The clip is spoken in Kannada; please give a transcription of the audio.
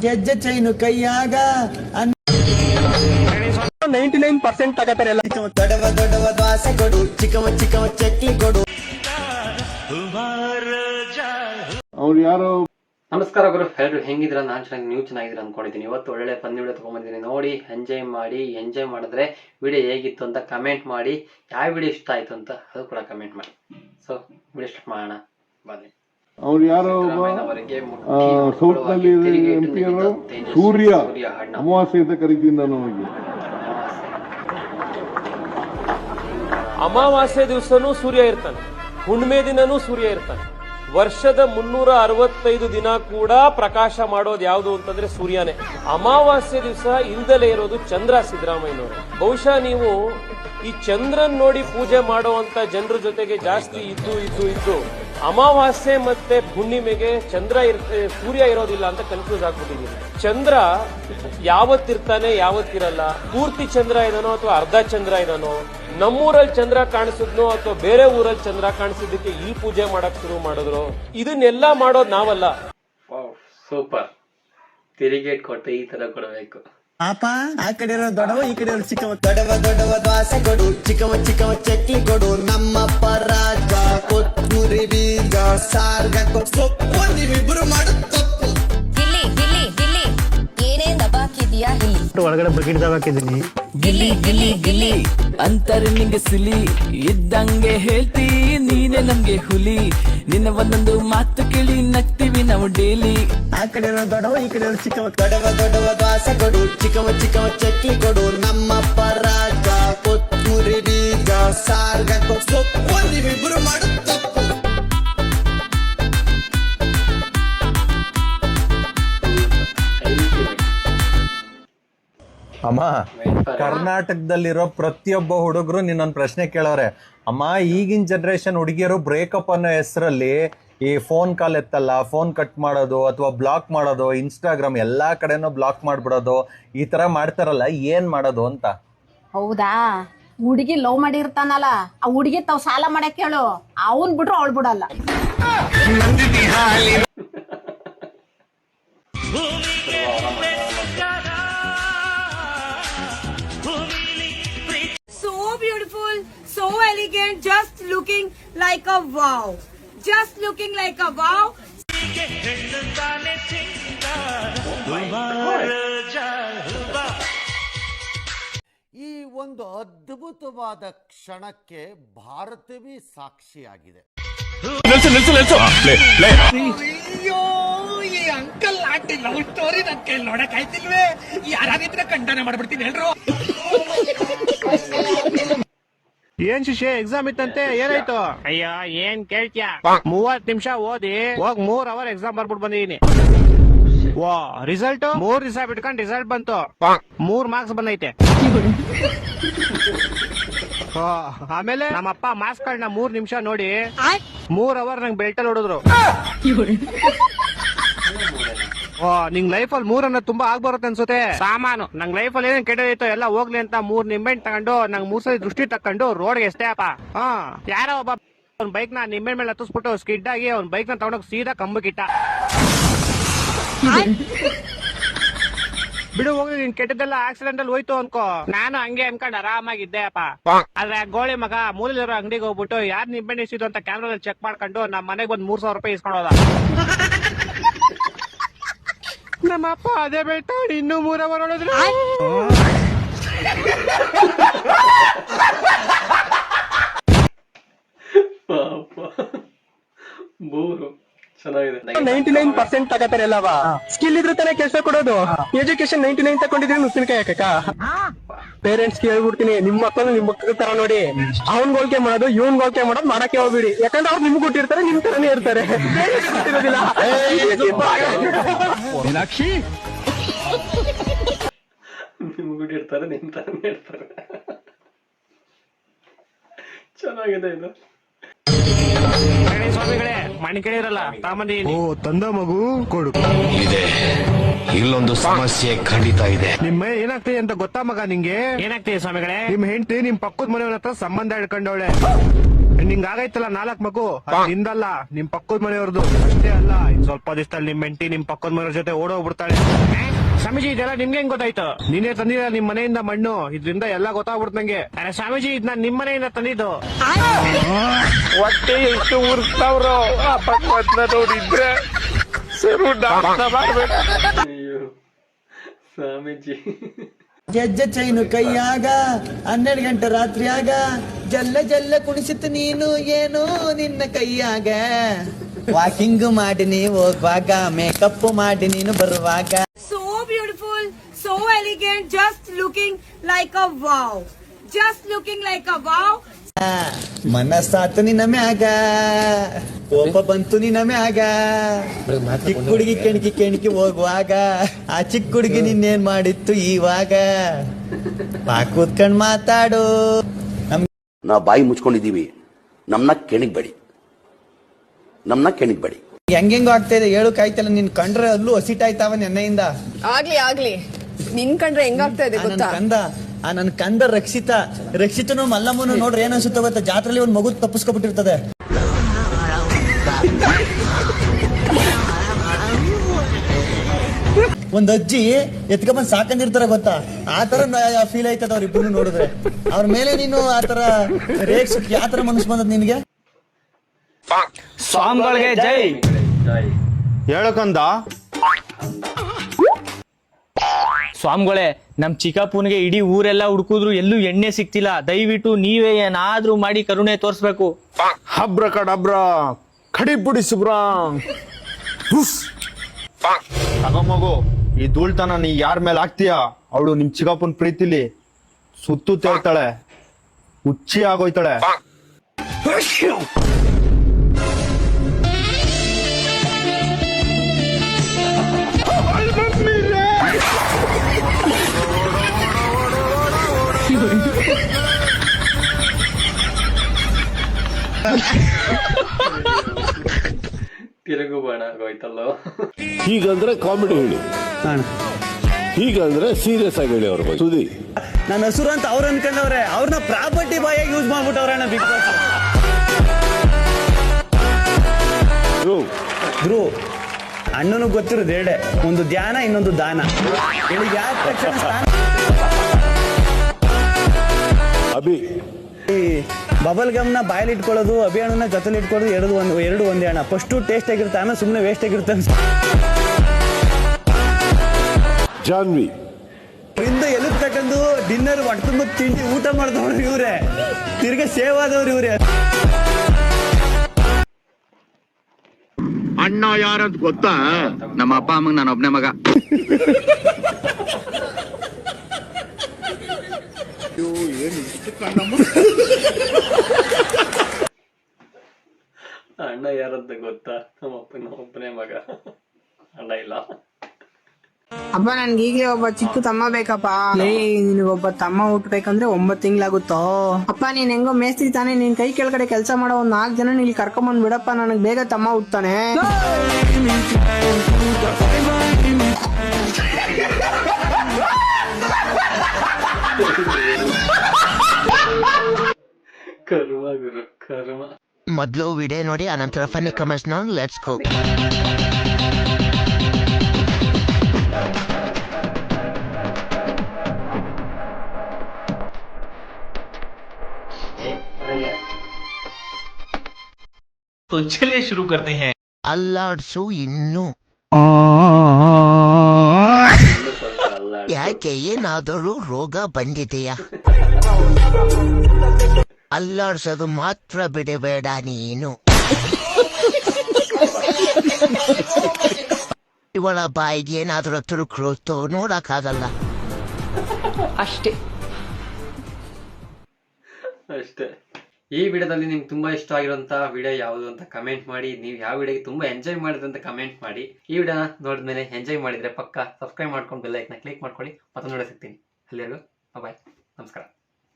ಗೆಜ್ಜೆ ಚೈನು ಕೈಯಾಗ ಅನ್- ನೈಂಟಿ ನೈನ್ ಪರ್ಸೆಂಟ್ ತಗೋತಾರೆ ಎಲ್ಲ. ದೊಡವ ದೊಡವ ದ್ವಾಸೆ ಕೊಡು. ಚಿಕ್ಕವ ಚಿಕ್ಕವ ಚಕ್ಲಿ ಕೊಡು. ಅವ್ರು ಯಾರೋ ನಮಸ್ಕಾರ ಗುರು ಎಲ್ಲರೂ ಹೆಂಗಿದ್ರ ನಾನು ಚೆನ್ನಾಗಿ ನೀವು ಚೆನ್ನಾಗಿದ್ರೆ ಅನ್ಕೊಂಡಿದ್ದೀನಿ. ಇವತ್ತು ಒಳ್ಳೆ ಫನ್ ವಿಡಿಯೋ ತೊಗೊಂಬಂದಿದ್ದೀನಿ. ನೋಡಿ ಎಂಜಾಯ್ ಮಾಡಿ ಎಂಜಾಯ್ ಮಾಡಿದ್ರೆ ವಿಡಿಯೋ ಹೇಗಿತ್ತು ಅಂತ ಕಮೆಂಟ್ ಮಾಡಿ. ಯಾವ ವಿಡಿಯೋ ಇಷ್ಟ ಆಯ್ತು ಅಂತ ಅದು ಕೂಡ ಕಮೆಂಟ್ ಮಾಡಿ. ಸೊ ವಿಡಿಯೋ ಸ್ಟಾರ್ಟ್ ಮಾಡೋಣ. ಬನ್ನಿ. ಅವ್ರು ಯಾರೋ ಒಬ್ಬ ಸಿದ್ದರಾಮಯ್ಯನವರಿಗೆ ಆ, ಮುಟ್ಟಿ ಸೌತ್ನಲ್ಲಿ ತಿರುಗೇಟು ಎಂ ಪಿ ಅವರು ಸೂರ್ಯ ಅಮಾವಾಸ್ಯೆ ಅಂತ ಕರಿತೀನಿ ನಾನು ಹೋಗಿ ಅಮಾವಾಸ್ಯೆ ದಿವಸನೂ ಸೂರ್ಯ ಇರ್ತಾನೆ ಹುಣ್ಣಿಮೆ ದಿನನೂ ಸೂರ್ಯ ಇರ್ತಾನೆ. ವರ್ಷದ ಮುನ್ನೂರ ಅರವತ್ತೈದು ದಿನ ಕೂಡ ಪ್ರಕಾಶ ಮಾಡೋದು ಯಾವುದು ಅಂತಂದ್ರೆ ಸೂರ್ಯನೇ. ಅಮಾವಾಸ್ಯೆ ದಿವಸ ಇಲ್ದಲೇ ಇರೋದು ಚಂದ್ರ ಸಿದ್ದರಾಮಯ್ಯನವರು. ಬಹುಶಃ ನೀವು ಈ ಚಂದ್ರನ್ ನೋಡಿ ಪೂಜೆ ಮಾಡುವಂತ ಜನರ ಜೊತೆಗೆ ಜಾಸ್ತಿ ಇದ್ದು ಇದ್ದು ಇದ್ದು ಅಮಾವಾಸ್ಯೆ ಮತ್ತೆ ಹುಣ್ಣಿಮೆಗೆ ಚಂದ್ರ ಸೂರ್ಯ ಇರೋದಿಲ್ಲ ಅಂತ ಕನ್ಫ್ಯೂಸ್ ಆಗ್ಬಿಟ್ಟಿದ್ದೀನಿ ಚಂದ್ರ ಯಾವತ್ತಿರ್ತಾನೆ, ಯಾವತ್ತಿರಲ್ಲ. ಪೂರ್ತಿ ಚಂದ್ರ ಇದಾನೋ ಅಥವಾ ಅರ್ಧ ಚಂದ್ರ ಇದಾನೋ ನಮ್ಮೂರಲ್ಲಿ ಚಂದ್ರ ಕಾಣಿಸಿದ್ನೋ ಅಥವಾ ಬೇರೆ ಊರಲ್ಲಿ ಚಂದ್ರ ಕಾಣಿಸಿದ್ದಕ್ಕೆ ಈ ಪೂಜೆ ಮಾಡಕ್ ಶುರು ಮಾಡಿದ್ರು. ಇದನ್ನೆಲ್ಲ ಮಾಡೋದು ನಾವಲ್ಲ. ಸೂಪರ್. ತಿರುಗೇಟ್ ಕೊಟ್ಟೆ ಈ ತರ ಕೊಡಬೇಕು. ಪಾಪ ಆ ಕಡೆ ಇರೋ ದೊಡವ ಈ ಕಡೆ ಇರೋ ಚಿಕ್ಕವ ದೊಡವ ದೊಡವ ದ್ವಾಸೆ ಕೊಡು ಚಿಕ್ಕವ ಚಿಕ್ಕವ ಚಕ್ಲಿ ಕೊಡು ನಮ್ಮಪ್ಪ ರಾಜ ಕೊತ್ತೂರಿ ಬೀಜ ಸಾರ್ಗ ಸೊಪ್ಪು ನೀವಿಬ್ರು ಮಾಡು ಒಳಗಡೆ ಬಕೆಟ್ ಹಾಕಿದ್ದೀನಿ. ಗಿಲ್ಲಿ ಗಿಲ್ಲಿ ಗಿಲ್ಲಿ ಅಂತಾರೆ ನಿಂಗೆ ಸಿಲಿ. ಇದ್ದಂಗೆ ಹೇಳ್ತಿ ನೀನೆ ನಮ್ಗೆ ಹುಲಿ. ನಿನ್ನ ಒಂದೊಂದು ಮಾತು ಕೇಳಿ ನಗ್ತೀವಿ ನಾವು ಡೈಲಿ. ಆ ಕಡೆ ಇರೋ ದೊಡವ ಈ ಕಡೆ ಇರೋ ಚಿಕ್ಕವ. ದೊಡವ ದೊಡವ ದಾಸ ಕೊಡು. ಚಿಕ್ಕವ ಚಿಕ್ಕವ ಚಕ್ಕಿ ಕೊಡು. ನಮ್ಮ ಪರಾಗ ಕೊತ್ತೂರಿ ಬೀಗ ಸಾರ್ಗ ಇಬ್ಬರು ಮಾಡು. ಅಮ್ಮ ಕರ್ನಾಟಕದಲ್ಲಿರೋ ಪ್ರತಿಯೊಬ್ಬ ಹುಡುಗರು ನಿನ್ನೊಂದು ಪ್ರಶ್ನೆ ಕೇಳೋರೆ. ಅಮ್ಮ ಈಗಿನ ಜನರೇಷನ್ ಹುಡುಗಿಯರು ಬ್ರೇಕಪ್ ಅನ್ನೋ ಹೆಸರಲ್ಲಿ ಈ ಫೋನ್ ಕಾಲ್ ಎತ್ತಲ್ಲ ಫೋನ್ ಕಟ್ ಮಾಡೋದು ಅಥವಾ ಬ್ಲಾಕ್ ಮಾಡೋದು ಇನ್ಸ್ಟಾಗ್ರಾಮ್ ಎಲ್ಲಾ ಕಡೆನೂ ಬ್ಲಾಕ್ ಮಾಡ್ಬಿಡೋದು ಈ ತರ ಮಾಡ್ತಾರಲ್ಲ ಏನ್ ಮಾಡೋದು ಅಂತ? ಹೌದಾ? ಹುಡುಗಿ ಲವ್ ಮಾಡಿರ್ತಾನಲ್ಲ ಆ ಹುಡುಗಿ ತಾವ್ ಸಾಲ ಮಾಡಕ್ ಹೇಳು. ಅವನ್ ಬಿಟ್ರು ಅವಳು ಬಿಡಲ್ಲ. so elegant, just looking like a wow. Just looking like a wow. ಈ ಒಂದು ಅದ್ಭುತವಾದ ಕ್ಷಣಕ್ಕೆ ಭಾರತವೇ ಸಾಕ್ಷಿಯಾಗಿದೆ ಏನ್ ಶಿಷ್ಯ ಎಕ್ಸಾಮ್ ಇತ್ತಂತೆ? ಏನಾಯ್ತು? ಅಯ್ಯೋ ಏನ್ ಕೇಳ್ತ್ಯಾ? ಮೂವತ್ ನಿಮಿಷ ಓದಿ ಹೋಗ್ ಮೂರ್ ಅವರ್ ಎಕ್ಸಾಮ್ ಬರ್ಬಿಟ್ಟು ಬಂದಿದೀನಿ. ವಾ ರಿಸಲ್ಟ್ ಮೂರ್ ದಿವಸ ಬಿಟ್ಕೊಂಡ್ ರಿಸಲ್ಟ್ ಬಂತು. ಮೂರ್ ಮಾರ್ಕ್ಸ್ ಬಂದೈತೆ. ಆಮೇಲೆ ನಮ್ಮಪ್ಪ ಮಾರ್ಕ್ಸ್ ಗಳನ್ನ ಮೂರ್ ನಿಮಿಷ ನೋಡಿ ಮೂರ್ ಅವರ್ ನಂಗೆ ಬೆಲ್ಟಲ್ಲಿ ಹೊಡೆದ್ರು. ಓ ನಿಂಗ್ ಲೈಫ್ ಅಲ್ಲಿ ಮೂರನ್ನ ಅನ್ನೋದು ತುಂಬಾ ಆಗ್ ಬರುತ್ತೆ ಅನ್ಸುತ್ತೆ. ಸಾಮಾನು. ನಂಗ್ ಲೈಫ್ ಅಲ್ಲಿ ಏನೇನ್ ಕೆಟ್ಟದೈತೋ ಎಲ್ಲ ಹೋಗ್ಲಿ ಅಂತ ಮೂರ್ ನಿಂಬೆಹಣ್ಣು ತಗೊಂಡು ನಂಗ್ ಮೂರ್ ಸಲ ದೃಷ್ಟಿ ತಕೊಂಡು ರೋಡ್ಗೆ ಎಷ್ಟೇ ಅಪ್ಪ. ಹಾ. ಯಾರೋ ಒಬ್ಬ ಅವ್ನ ಬೈಕ್ನ ನಿಂಬೆ ಮೇಲೆ ಹತ್ತಿಸ್ಬಿಟ್ಟು ಸ್ಕಿಡ್ ಆಗಿ ಅವ್ನ ಬೈಕ್ನ ತಗೊಂಡೋಗಿ ಸೀದಾ ಕಂಬಕ್ಕಿಟ್ಟ ಬಿಡು ಹೋಗಿ ನಿನ್ ಕೆಟ್ಟದೆಲ್ಲ ಆಕ್ಸಿಡೆಂಟ್ ಅಲ್ಲಿ ಹೋಯ್ತು ಅನ್ಕೋ. ನಾನು ಹಂಗೆ ಅನ್ಕೊಂಡ್ ಆರಾಮಾಗಿದ್ದೆ ಅಪ್ಪ. ಆದ್ರೆ ಆ ಗೋಳಿ ಮಗ ಮೂಲಲಿರೋ ಅಂಗಡಿಗೆ ಹೋಗ್ಬಿಟ್ಟು ಯಾರ್ ನಿಂಬೆಹಣ್ಣು ಇಸಿದ್ರು ಅಂತ ಕ್ಯಾಮ್ರಾದಲ್ಲಿ ಚೆಕ್ ಮಾಡ್ಕೊಂಡು ನಮ್ಮ ಮನೆಗೆ ಬಂದ್ ಮೂರ್ ಸಾವಿರ ರೂಪಾಯಿ ಇಸ್ಕೊಂಡೋದ ನಮ್ಮ ಅಪ್ಪ ಅದೇ ಬೆಳ್ತಾಡಿ ಇನ್ನೂ ಮೂರವ ನೋಡಿದ್ರು ಪಾಪ ಮೂರು ಚೆನ್ನಾಗಿದೆ. ನೈಂಟಿ ನೈನ್ ಪರ್ಸೆಂಟ್ ತಗೋತಾರೆ ಎಲ್ಲವ ಸ್ಕಿಲ್ ಇದ್ರೆ ತಾನೇ ಕೆಲಸ ಕೊಡೋದು. ಎಜುಕೇಶನ್ ನೈಂಟಿ ನೈನ್ ತಗೊಂಡಿದ್ರೆ ನುಸ್ಸಿನಕಾಯಿ ಹಾಕಕ್ಕ ಪೇರೆಂಟ್ಸ್ ಹೇಳ್ಬಿಡ್ತೀನಿ ನಿಮ್ ಮಕ್ಕಳು ನಿಮ್ ಮಕ್ಕಳ ತರ ನೋಡಿ. ಅವ್ನ್ ಗೋಲ್ಕೆ ಮಾಡೋದು ಇವ್ನ್ ಗೋಲ್ಕೆ ಮಾಡೋದು ಮಾಡಕ್ಕೆ ಹೋಗ್ಬಿಡಿ. ಯಾಕಂದ್ರೆ ಅವ್ರು ನಿಮ್ಗೆ ಕೊಟ್ಟಿರ್ತಾರೆ ನಿಮ್ ತರನೇ ಇರ್ತಾರೆ. ಗೊತ್ತಿರೋದಿಲ್ಲ. ಮೀನಾಕ್ಷಿ ಇರ್ತಾರೆ ನಿಮ್ ತರನೇ ಇರ್ತಾರೆ. ಚೆನ್ನಾಗಿದೆ ಇದು. ಸ್ವಾಮಿಗಳೇ ತಾಮಂದಿ ಓ ತಂದ ಮಗು ಕೊಡು. ಇದೆ. ಇಲ್ಲೊಂದು ಸಮಸ್ಯೆ ಖಂಡಿತ ಇದೆ. ನಿಮ್ಮ ಏನಾಗ್ತಿದೆ ಅಂತ ಗೊತ್ತಾ ಮಗ ನಿಂಗೆ? ಏನಾಗ್ತಿದೆ ಸ್ವಾಮಿಗಳೇ? ನಿಮ್ ಹೆಂಡತಿ ನಿಮ್ ಪಕ್ಕದ ಮನೆಯವ್ರ ಹತ್ರ ಸಂಬಂಧ ಹಿಡ್ಕೊಂಡವಳೆ ನಿಂಗ್ ಆಗೈತಲ್ಲ ನಾಲ್ಕ್ ಮಗು? ಹಿಂದಲ್ಲ ನಿಂದಲ್ಲ ನಿಮ್ ಪಕ್ಕದ ಮನೆಯವ್ರದ್ದು ಅಷ್ಟೇ ಅಲ್ಲ ಸ್ವಲ್ಪ ದಿವಸದಲ್ಲಿ ನಿಮ್ ಹೆಂಡತಿ ನಿಮ್ ಪಕ್ಕದ ಮನೆಯವ್ರ ಜೊತೆ ಓಡೋಗ್ಬಿಡ್ತಾಳೆ. ಸ್ವಾಮೀಜಿ ಇದೆಲ್ಲ ನಿಮ್ಗೆ ಹೆಂಗ್ ಗೊತ್ತಾಯ್ತು? ನೀನೇ ತಂದಿದ ನಿಮ್ ಮನೆಯಿಂದ ಮಣ್ಣು. ಇದ್ರಿಂದ ಎಲ್ಲ ಗೊತ್ತಾಗ್ಬಿಡ್ತು ನಂಗೆ. ಅರೆ ಸ್ವಾಮೀಜಿ ಇದ್ ನಾನ್ ನಿಮ್ ಮನೆಯಿಂದ ತಂದಿದ್ದು. ಹೊಟ್ಟೆ ಎಷ್ಟು ಉರ್ಸ್ತಾವ್ರು ಆ ಭಗವಂತನ ನೋಡಿದ್ರೆ ಸರು ಅಯ್ಯೋ ಸ್ವಾಮೀಜಿ. ಗೆಜ್ಜೆ ಚೈನು ಕೈಯಾಗ ಹನ್ನೆರಡು ಗಂಟೆ ರಾತ್ರಿಯಾಗ ಜಲ್ಲ ಜಲ್ಲ ಕುಣಿಸಿತ್ತು ನೀನು ಏನು ನಿನ್ನ ಕೈಯಾಗ? ವಾಕಿಂಗ್ ಮಾಡಿ ನೀವು ಹೋಗುವಾಗ ಮೇಕಪ್ ಮಾಡಿ ನೀನು ಬರುವಾಗ. So elegant, just looking like a wow. Just looking like a wow. ಮನಸ್ಸಾತು ನಿನ್ನ ಮ್ಯಾಗ ಕೋಪ ಬಂತು ನಿನ್ನ ಮ್ಯಾಗ. ಚಿಕ್ಕ ಹುಡುಗಿ ಕೆಣಕಿ ಕೆಣಕಿ ಹೋಗುವಾಗ ಆ ಚಿಕ್ಕ ಹುಡುಗಿ ನಿನ್ನೇನ್ ಮಾಡಿತ್ತು ಇವಾಗ ಬಾ ಕೂತ್ಕೊಂಡ್ ಮಾತಾಡು. ನಾವ್ ಬಾಯಿ ಮುಚ್ಕೊಂಡಿದೀವಿ ನಮ್ನ ಕೆಣಿಗ್ಬೇಡಿ ನಮ್ನ ಕೆಣಿಗ್ಬೇಡಿ ಹೆಂಗೆಂಗೋ ಆಗ್ತಾ ಇದೆ? ಹೇಳು ಕಾಯ್ತಲ್ಲ ನಿನ್ ಕಂಡ್ರೆ ಅಲ್ಲೂ ಹಸಿಟಾಯ್ತಾವ ನೆನ್ನೆಯಿಂದ. ಆಗ್ಲಿ ಆಗ್ಲಿ. ನಿನ್ ಕಂಡ್ರೆ ಹೆಂಗಾಗ್ತಾ ಇದೆ ಗೊತ್ತಾ ನನ್ ಕಂದ ಆ ನನ್ ಕಂದ ರಕ್ಷಿತ ರಕ್ಷಿತನು ಮಲ್ಲಮ್ಮನು ನೋಡ್ರಿ ಏನ್ ಅನ್ಸುತ್ತೆ ಗೊತ್ತಾ? ಜಾತ್ರೆಲಿ ಒಂದ್ ಮಗು ತಪ್ಪಿಸ್ಕೊಬಿಟ್ಟಿರ್ತದೆ. ಒಂದ್ ಅಜ್ಜಿ ಎತ್ಕೊಂಡ್ ಸಾಕಂದಿರ್ತಾರ ಗೊತ್ತಾ? ಆತರ ಫೀಲ್ ಆಯ್ತದ ಅವ್ರ ಇಬ್ರು ನೋಡಿದ್ರೆ. ಅವ್ರ ಮೇಲೆ ನೀನು ಆತರ ತರ ರೇಕ್ಸ್ ಯಾವ ತರ ಮನಸ್ಸು ಬಂದದ್ ನಿನ್ಗೆ? ಸ್ವಾಮಿಗಳಿಗೆ ಜೈ. ಜೈ ಹೇಳಕಂದ ಸ್ವಾಮಿಗಳೇ ನಮ್ಮ ಚಿಕ್ಕಪ್ಪನಿಗೆ ಇಡೀ ಊರೆಲ್ಲ ಹುಡುಕಿದ್ರು ಎಲ್ಲೂ ಎಣ್ಣೆ ಸಿಕ್ತಿಲ್ಲ ದಯವಿಟ್ಟು ನೀವೇ ಏನಾದ್ರೂ ಮಾಡಿ ಕರುಣೆ ತೋರಿಸ್ಬೇಕು. ಹಬ್ರ ಕಡಬ್ರ ಕಡಿ ಸುಬ್ರಾ. ಸುಬ್ರ ಮಗು ಈ ಧೂಳ್ತನ ನೀ ಯಾರ ಮೇಲೆ ಹಾಕ್ತೀಯ? ಅವಳು ನಿಮ್ ಚಿಕ್ಕಪ್ಪನ ಪ್ರೀತಿಲಿ ಸುತ್ತು ತೇಳ್ತಾಳೆ. ಹುಚ್ಚಿ ಆಗೋಯ್ತಾಳೆ. ತಿರುಗು ಬಾಣ ಹೀಗಂದ್ರೆ ಕಾಮಿಡಿ ಹೇಳಿ. ಹೀಗಂದ್ರೆ ಸೀರಿಯಸ್ ಆಗಿ ಹೇಳಿ ಅವ್ರ ಬಗ್ಗೆ ಸುದಿ ನನ್ನ ಹಸುರು ಅಂತ ಅವ್ರು ಅನ್ಕೊಂಡವ್ರೆ ಅವ್ರನ್ನ ಪ್ರಾಪರ್ಟಿ ಬಾಯಾಗಿ ಯೂಸ್ ಮಾಡ್ಬಿಟ್ಟವ್ರೆ ಅಣ್ಣ ಬಿಗ್ ಬಾಸ್ ಗುರು ಅಣ್ಣನು ಗೊತ್ತಿರೋದು ಎರಡೆ ಒಂದು ಧ್ಯಾನ ಇನ್ನೊಂದು ದಾನ. ಹೇಳಿ ತಕ್ಷಣ ಸ್ನಾನ ಅಭಿ ಈ ಬಬಲ್ ಗಮ್ನ ಬಾಯಲ್ಲಿ ಇಟ್ಕೊಳ್ಳೋದು ಅಭಿಯಾಣನ ಜೊತೆಲಿ ಇಟ್ಕೊಳ್ಳೋದು ಎರಡು ಒಂದು ಎರಡು ಒಂದೇ ಅಣ್ಣ. ಫಸ್ಟು ಟೇಸ್ಟ್ ಆಗಿರುತ್ತೆ. ಆಮೇಲೆ ಸುಮ್ಮನೆ ವೇಸ್ಟ್ ಆಗಿರುತ್ತೆ ಜಾನ್ವಿ. ಇಂದ ಎಲ್ಲಿ ತಕ್ಕಂದು ಡಿನ್ನರ್ ಹೊಟ್ಟೆ ತುಂಬ ತಿಂಡಿ ಊಟ ಮಾಡಿದವ್ರು ಇವ್ರೆ. ತಿರ್ಗಿ ಸೇವ್ ಆದವ್ರು ಇವ್ರೆ. ಅಣ್ಣ ಯಾರಂತ ಗೊತ್ತಾ? ನಮ್ಮ ಅಪ್ಪ ಅಮ್ಮಂಗ್ ನಾನು ಒಬ್ಬನೇ ಮಗ. ಅಣ್ಣ ಯಾರಂತ ಗೊತ್ತಾ? ನಮ್ಮ ಅಪ್ಪನ ಒಬ್ಬನೇ ಮಗ. ಅಣ್ಣ ಇಲ್ಲ. ಅಪ್ಪ ನನ್ಗೆ ಈಗಲೇ ಒಬ್ಬ ಚಿಕ್ಕ ತಮ್ಮ ಬೇಕಪ್ಪ. ಒಬ್ಬ ತಮ್ಮ ಹುಟ್ಬೇಕಂದ್ರೆ ಒಂಬತ್ ತಿಂಗ್ಳಾಗುತ್ತೋ? ಅಪ್ಪ ನೀನ್ ಹೆಂಗೋ ಮೇಸ್ತ್ರಿ ತಾನೆ ನಿನ್ ಕೈ ಕೆಳಗಡೆ ಕೆಲಸ ಮಾಡೋ ಒಂದ್ ನಾಲ್ಕು ಜನ ಇಲ್ಲಿ ಕರ್ಕೊಂಬಂದ್ ಬಿಡಪ್ಪ ನನಗ್ ಬೇಗ ತಮ್ಮ ಹುಟ್ತಾನೆ. ಕರ್ಮ ಗುರು ಕರ್ಮ ಮೊದ್ಲು ವಿಡಿಯೋ ನೋಡಿ ಅನಂತರ ಫನಿ ಕಮೆಂಟ್ಸ್ ನೋಡಿ ಲೆಟ್ಸ್ ಗೋ तो चलिए शुरू करते हैं ಅಲ್ಲಾಡ್ಸು ಇನ್ನು ಇನ್ನು ಸ್ವಲ್ಪ ಯಾಕೆ ಏನಾದರೂ ರೋಗ ಬಂದಿದೆಯಾ? ಅಲ್ಲಾಡ್ಸೋದು ಮಾತ್ರ ಬಿಡಬೇಡ ನೀನು. ಇವಳ ಬಾಯಿಗೆ ಏನಾದರೂ ತುರುಕ್ರುತ್ತೋ ನೋಡಕ್ಕಾಗಲ್ಲ. ಅಷ್ಟೇ. ಅಷ್ಟೇ. ಈ ವಿಡಿಯೋದಲ್ಲಿ ನಿಮ್ಗೆ ತುಂಬಾ ಇಷ್ಟ ಆಗಿರುವಂತಹ ವಿಡಿಯೋ ಯಾವುದು ಅಂತ ಕಮೆಂಟ್ ಮಾಡಿ, ನೀವು ಯಾವ ವಿಡಿಯೋಗೆ ತುಂಬಾ ಎಂಜಾಯ್ ಮಾಡಿದ್ರೆ ಅಂತ ಕಮೆಂಟ್ ಮಾಡಿ. ಈ ವಿಡಿಯೋನ ನೋಡಿದ್ಮೇಲೆ ಎಂಜಾಯ್ ಮಾಡಿದ್ರೆ ಪಕ್ಕ ಸಬ್ಸ್ಕ್ರೈಬ್ ಮಾಡ್ಕೊಂಡು ಬೆಲ್ ಐಕಾನ್ ಕ್ಲಿಕ್ ಮಾಡ್ಕೊಳ್ಳಿ ಮತ್ತೆ ನೋಡೋ ಸಿಗ್ತೀನಿ. ಅಲ್ಲಿವರೆಗೂ ಬಾಯ್ ನಮಸ್ಕಾರ.